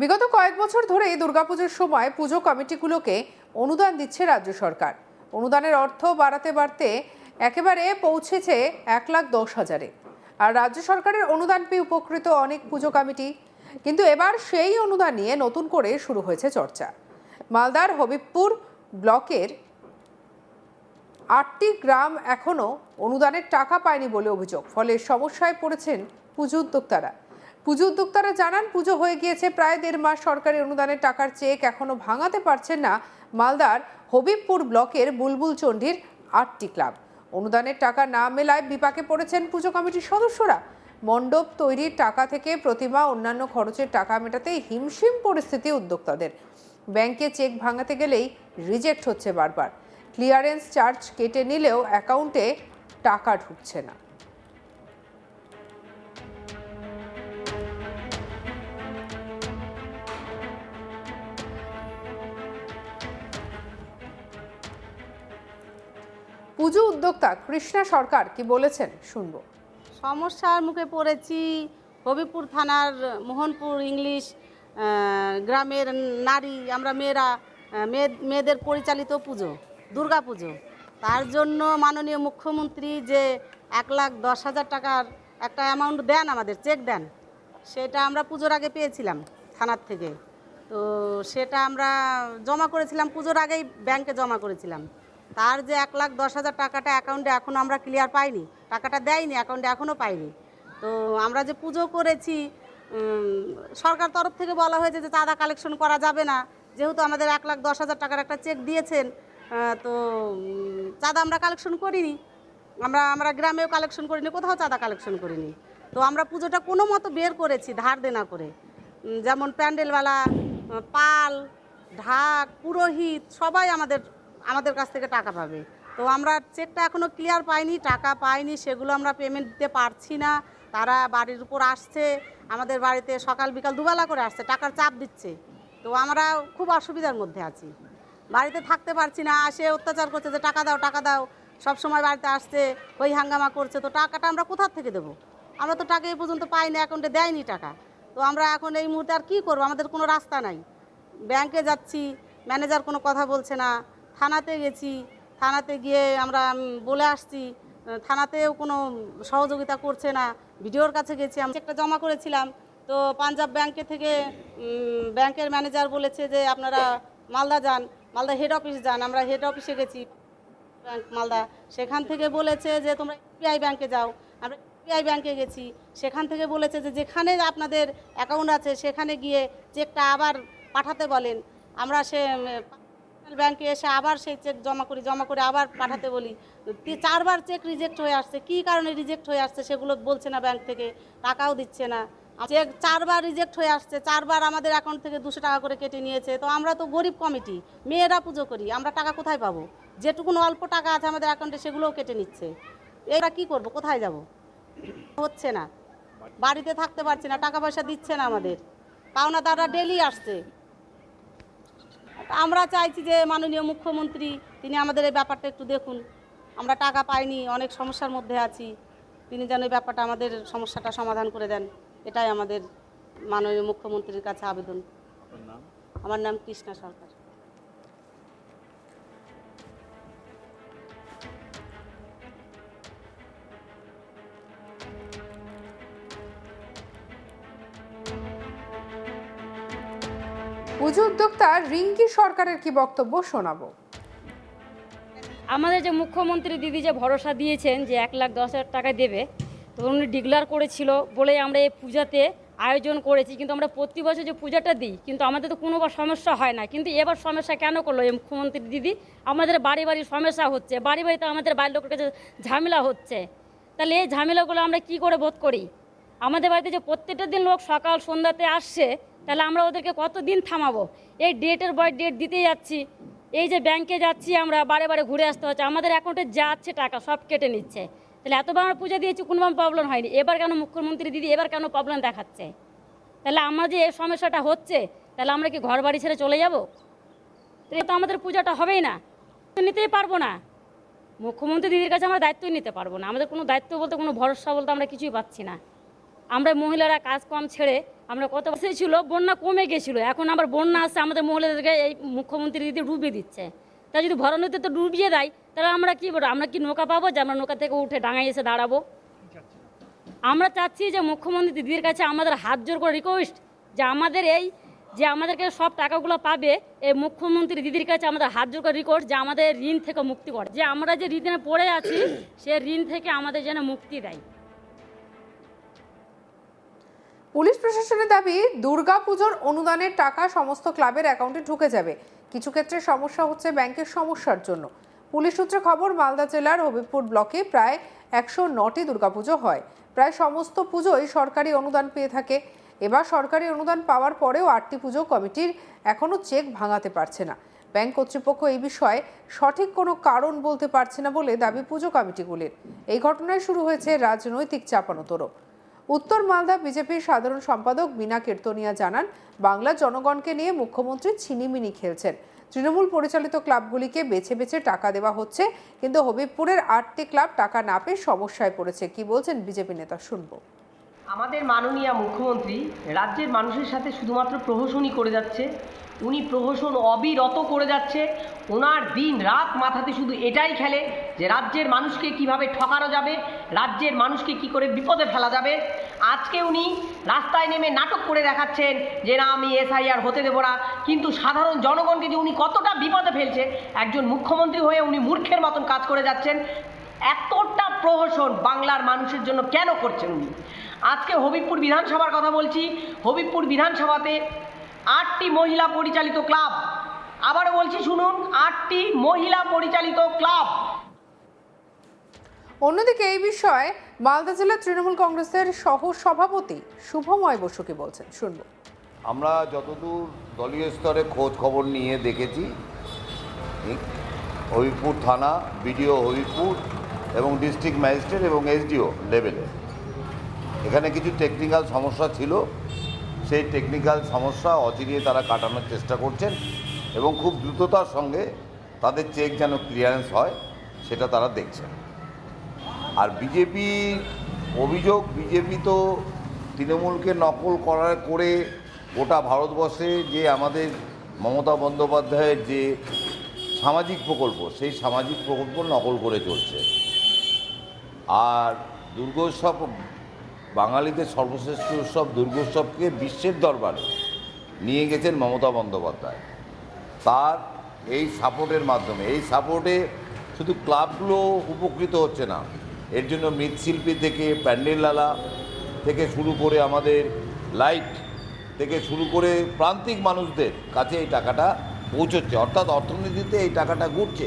বিগত কয়েক বছর ধরে দুর্গাপুজোর সময় পুজো কমিটিগুলোকে অনুদান দিচ্ছে রাজ্য সরকার। অনুদানের অর্থ বাড়াতে বাড়তে একেবারে পৌঁছেছে এক লাখ দশ হাজারে। আর রাজ্য সরকারের অনুদান পেয়ে উপকৃত অনেক পুজো কমিটি। কিন্তু এবার সেই অনুদান নিয়ে নতুন করে শুরু হয়েছে চর্চা। মালদার হবিবপুর ব্লকের আটটি গ্রাম এখনও অনুদানের টাকা পায়নি বলে অভিযোগ। ফলে সমস্যায় পড়েছেন পুজো উদ্যোক্তারা। পুজো উদ্যোক্তারা জানান, পুজো হয়ে গিয়েছে প্রায় দেড় মাস। সরকারি অনুদানের টাকার চেক এখনও ভাঙাতে পারছেন না। মালদার হবিবপুর ব্লকের বুলবুল চণ্ডীর আটটি ক্লাব। অনুদানের টাকা না মেলায় বিপাকে পড়েছেন পুজো কমিটির সদস্যরা। মণ্ডপ তৈরির টাকা থেকে প্রতিমা, অন্যান্য খরচের টাকা মেটাতে হিমশিম পরিস্থিতি উদ্যোক্তাদের। ব্যাংকে চেক ভাঙাতে গেলেই রিজেক্ট হচ্ছে বারবার। ক্লিয়ারেন্স চার্জ কেটে নিলেও অ্যাকাউন্টে টাকা ঢুকছে না। পুজো উদ্যোক্তা কৃষ্ণা সরকার কি বলেছেন শুনব। সমস্যার মুখে পড়েছি। হবিপুর থানার মোহনপুর ইংলিশ গ্রামের নারী, আমরা মেয়েরা মেয়ে, মেয়েদের পরিচালিত পুজো, দুর্গা পুজো। তার জন্য মাননীয় মুখ্যমন্ত্রী যে এক লাখ দশ হাজার টাকার একটা অ্যামাউন্ট দেন আমাদের চেক দেন, সেটা আমরা পুজোর আগে পেয়েছিলাম থানার থেকে। তো সেটা আমরা জমা করেছিলাম, পুজোর আগেই ব্যাংকে জমা করেছিলাম। তার যে এক লাখ দশ হাজার টাকাটা অ্যাকাউন্টে এখনও আমরা ক্লিয়ার পাইনি, টাকাটা দেয়নি অ্যাকাউন্টে এখনও পাইনি। তো আমরা যে পুজো করেছি সরকার তরফ থেকে বলা হয়েছে যে চাঁদা কালেকশন করা যাবে না। যেহেতু আমাদের এক লাখ দশ হাজার টাকার একটা চেক দিয়েছেন তো চাঁদা আমরা কালেকশন করিনি। আমরা আমরা গ্রামেও কালেকশন করিনি, কোথাও চাঁদা কালেকশন করিনি। তো আমরা পুজোটা কোনো মতো বের করেছি, ধার দেনা করে। যেমন প্যান্ডেলওয়ালা, পাল, ঢাক, পুরোহিত, সবাই আমাদের আমাদের কাছ থেকে টাকা পাবে। তো আমরা চেকটা এখনও ক্লিয়ার পাইনি, টাকা পাইনি, সেগুলো আমরা পেমেন্ট দিতে পারছি না। তারা বাড়ির উপর আসছে, আমাদের বাড়িতে সকাল বিকাল দুবেলা করে আসছে, টাকার চাপ দিচ্ছে। তো আমরা খুব অসুবিধার মধ্যে আছি। বাড়িতে থাকতে পারছি না আসে অত্যাচার করছে যে টাকা দাও টাকা দাও, সব সময় বাড়িতে আসছে ওই হাঙ্গামা করছে, তো টাকাটা আমরা কোথার থেকে দেবো? আমরা তো টাকা এই পর্যন্ত পাইনি অ্যাকাউন্টে দেয়নি টাকা। তো আমরা এখন এই মুহূর্তে আর কী করব? আমাদের কোনো রাস্তা নাই। ব্যাংকে যাচ্ছি ম্যানেজার কোনো কথা বলছে না। থানাতে গেছি, থানাতে গিয়ে আমরা বলে আসছি থানাতেও কোনো সহযোগিতা করছে না। ভিডিওর কাছে গেছি, আমি একটা জমা করেছিলাম। তো পাঞ্জাব ব্যাংকে থেকে ব্যাংকের ম্যানেজার বলেছে যে আপনারা মালদা যান, মালদা হেড অফিস যান, আমরা হেড অফিসে গেছি। ব্যাংক মালদা, সেখান থেকে বলেছে যে তোমরা ইউপিআই ব্যাংকে যাও। আমরা ইউপিআই ব্যাংকে গেছি, সেখান থেকে বলেছে যে যেখানে আপনাদের অ্যাকাউন্ট আছে, সেখানে গিয়ে চেকটা আবার পাঠাতে বলেন। আমরা সে ব্যাংকে এসে আবার সেই চেক জমা করি, জমা করে আবার পাঠাতে বলি। চারবার চেক রিজেক্ট হয়ে আসছে। কী কারণে রিজেক্ট হয়ে আসছে সেগুলো বলছে না ব্যাংক থেকে, টাকাও দিচ্ছে না। চেক চারবার রিজেক্ট হয়ে আসছে, চারবার আমাদের অ্যাকাউন্ট থেকে দুশো টাকা করে কেটে নিয়েছে। তো আমরা তো গরিব কমিটি, মেয়েরা পুজো করি, আমরা টাকা কোথায় পাবো? যেটুকুন অল্প টাকা আছে আমাদের অ্যাকাউন্টে সেগুলোও কেটে নিচ্ছে। এরা কি করব, কোথায় যাব? হচ্ছে না। বাড়িতে থাকতে পারছি না, টাকা পয়সা দিচ্ছে না আমাদের। পাওনা পাওনাদাররা ডেলি আসছে। আমরা চাইছি যে মাননীয় মুখ্যমন্ত্রী তিনি আমাদের এই ব্যাপারটা একটু দেখুন। আমরা টাকা পাইনি অনেক সমস্যার মধ্যে আছি। তিনি যেন এই ব্যাপারটা আমাদের সমস্যাটা সমাধান করে দেন। এটাই আমাদের মাননীয় মুখ্যমন্ত্রীর কাছে আবেদন। আমার নাম কৃষ্ণা সরকার। পুজো উদ্যোক্তা রিঙ্কি সরকারের কি বক্তব্য শোনাবো? আমাদের যে মুখ্যমন্ত্রী দিদি যে ভরসা দিয়েছেন যে এক লাখ দশ হাজার টাকা দেবে, তো উনি ডিক্লার করেছিল বলে আমরা এই পূজাতে আয়োজন করেছি। কিন্তু আমরা প্রতি বছর যে পূজাটা দিই, কিন্তু আমাদের তো কোনোবার সমস্যা হয় না। কিন্তু এবার সমস্যা কেন করল এই মুখ্যমন্ত্রী দিদি? আমাদের বাড়ি বাড়ি সমস্যা হচ্ছে। বাড়ি বাড়িতে আমাদের বাড়ির লোকের কাছে ঝামেলা হচ্ছে। তাহলে এই ঝামেলাগুলো আমরা কি করে বোধ করি? আমাদের বাড়িতে যে প্রত্যেকটা দিন লোক সকাল সন্ধ্যাতে আসছে তাহলে আমরা ওদেরকে কত দিন থামাবো? এই ডেটের বয় ডেট দিতে যাচ্ছি। এই যে ব্যাংকে যাচ্ছি আমরা, বারে বারে ঘুরে আসতে হচ্ছে। আমাদের অ্যাকাউন্টে যাচ্ছে টাকা সব কেটে নিচ্ছে। তাহলে এতবার আমরা পুজো দিয়েছি, কোনো প্রবলেম হয়নি। এবার কেন মুখ্যমন্ত্রী দিদি, এবার কেন প্রবলেম দেখাচ্ছে? তাহলে আমরা যে এই সমস্যাটা হচ্ছে, তাহলে আমরা কি ঘর বাড়ি ছেড়ে চলে যাব? তাহলে তো আমাদের পূজাটা হবেই না। নিতেই পারব না। মুখ্যমন্ত্রী দিদির কাছে আমরা দায়িত্বই নিতে পারব না। আমাদের কোনো দায়িত্ব বলতে, কোনো ভরসা বলতে আমরা কিছুই পাচ্ছি না। আমরা মহিলারা কাজ কম ছেড়ে আমরা কত বছর ছিল, বন্যা কমে গেছিল। এখন আবার বন্যা আসছে আমাদের মহিলাদেরকে এই মুখ্যমন্ত্রী দিদি ডুবিয়ে দিচ্ছে। তা যদি ভরা নদীতে তো ডুবিয়ে দেয়, তাহলে আমরা কি বলব? আমরা কি নৌকা পাবো যে আমরা নৌকা থেকে উঠে ডাঙায় এসে দাঁড়াবো? আমরা চাচ্ছি যে মুখ্যমন্ত্রী দিদির কাছে আমাদের হাত জোর করে রিকোয়েস্ট যে আমাদের এই, যে আমাদেরকে সব টাকাগুলো পাবে, এই মুখ্যমন্ত্রী দিদির কাছে আমাদের হাত জোর করে রিকোয়েস্ট যে আমাদের ঋণ থেকে মুক্তি করে। যে আমরা যে ঋণে পড়ে আছি, সে ঋণ থেকে আমাদের যেন মুক্তি দেয়। পুলিশ প্রশাসনের দাবি, দুর্গাপুজোর অনুদানের টাকা সমস্ত ক্লাবের অ্যাকাউন্টে ঢুকে যাবে। কিছু ক্ষেত্রে সমস্যা হচ্ছে ব্যাংকের সমস্যার জন্য। পুলিশ সূত্রে খবর, মালদা জেলার হবিবপুর ব্লকে প্রায় একশো নটি দুর্গাপুজো হয়। প্রায় সমস্ত পুজোই সরকারি অনুদান পেয়ে থাকে। এবার সরকারি অনুদান পাওয়ার পরেও আটটি পুজো কমিটির এখনও চেক ভাঙাতে পারছে না। ব্যাংক কর্তৃপক্ষ এই বিষয়ে সঠিক কোনো কারণ বলতে পারছে না বলে দাবি পুজো কমিটিগুলির। এই ঘটনায় শুরু হয়েছে রাজনৈতিক চাপানোতরো উত্তর মালদা বিজেপির সাধারণ সম্পাদক বিনা কীর্তনিয়া জানান, বাংলার জনগণকে নিয়ে মুখ্যমন্ত্রী ছিনিমিনি খেলছেন। তৃণমূল পরিচালিত ক্লাবগুলিকে বেছে বেছে টাকা দেওয়া হচ্ছে, কিন্তু হবিবপুরের আটটি ক্লাব টাকা না পেয়ে সমস্যায় পড়েছে। কি বলছেন বিজেপি নেতা? শুনব। আমাদের মাননীয় মুখ্যমন্ত্রী রাজ্যের মানুষের সাথে শুধুমাত্র প্রহসনই করে যাচ্ছে। উনি প্রহসন অবিরত করে যাচ্ছে। ওনার দিন রাত মাথাতে শুধু এটাই খেলে যে রাজ্যের মানুষকে কীভাবে ঠকানো যাবে, রাজ্যের মানুষকে কি করে বিপদে ফেলা যাবে। আজকে উনি রাস্তায় নেমে নাটক করে দেখাচ্ছেন যে না, আমি এসআইআর হতে দেবো না। কিন্তু সাধারণ জনগণকে যে উনি কতটা বিপদে ফেলছে, একজন মুখ্যমন্ত্রী হয়ে উনি মূর্খের মতন কাজ করে যাচ্ছেন। এতটা প্রহসন বাংলার মানুষের জন্য কেন করছেন উনি? আজকে হবিবপুর বিধানসভার কথা বলছি। হবিবপুর বিধানসভাতে আটটি মহিলা পরিচালিত ক্লাব। আবারও বলছি শুনুন আটটি মহিলা পরিচালিত ক্লাব। অন্যদিকে এই বিষয়ে মালদা জেলা তৃণমূল কংগ্রেসের সহ সভাপতি শুভময় বসু কি বলছেন? শুনব। আমরা যতদূর দলীয় স্তরে খোঁজ খবর নিয়ে দেখেছি ঠিক? হবিপুর থানা বিডিও হবিপুর এবং ডিস্ট্রিক্ট ম্যাজিস্ট্রেট এবং এসডিও লেভেলে। এখানে কিছু টেকনিক্যাল সমস্যা ছিল সেই টেকনিক্যাল সমস্যা অচিরিয়ে তারা কাটানোর চেষ্টা করছেন এবং খুব দ্রুততার সঙ্গে তাদের চেক যেন ক্লিয়ারেন্স হয়, সেটা তারা দেখছেন। আর বিজেপি অভিযোগ বিজেপি তো তৃণমূলকে নকল করার করে গোটা ভারতবর্ষে যে আমাদের মমতা বন্দ্যোপাধ্যায়ের যে সামাজিক প্রকল্প, সেই সামাজিক প্রকল্প নকল করে চলছে। আর দুর্গোৎসব বাঙালিদের সর্বশ্রেষ্ঠ উৎসব দুর্গোৎসবকে বিশ্বের দরবারে নিয়ে গেছেন মমতা বন্দ্যোপাধ্যায়। তার এই সাপোর্টের মাধ্যমে, এই সাপোর্টে শুধু ক্লাবগুলো উপকৃত হচ্ছে না, এর জন্য মৃৎশিল্পী থেকে প্যান্ডেললালা থেকে শুরু করে আমাদের লাইট থেকে শুরু করে প্রান্তিক মানুষদের কাছে এই টাকাটা পৌঁছচ্ছে। অর্থাৎ অর্থনীতিতে এই টাকাটা ঘুরছে।